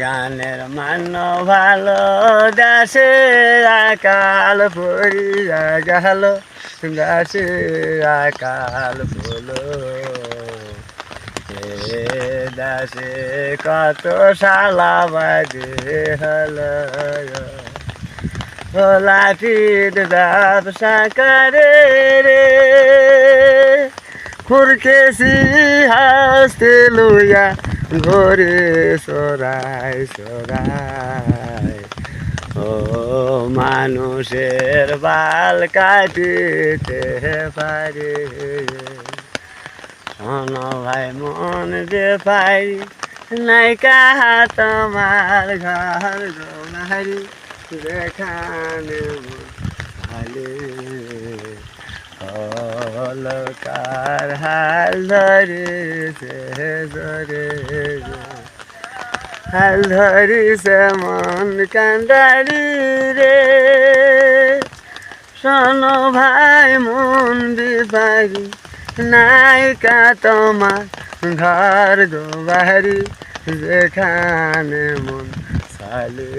গানের মান ভালো দাসে আকাল পড়িয়া গেল। দাসে আকাল ফুলো। দাসে কত শালা বাজে হলো। লাঠির ব্যবসা করে রে। খুরকেসি হাসতে লইয়া ঘরে সরাই সরাই ও মানুষের বাল কাটিতে পারে। শোন ভাই, মন যে পাই নাই তোমার ঘর গোমারি দেখানে ভালে অলকার হাল ধরেছে ধরে হাল ধরিছে মন কান্দারি রে। শোনো ভাই মন বিবারি নায়িকা তোমার ঘর বাড়ি যেখানে মন সালে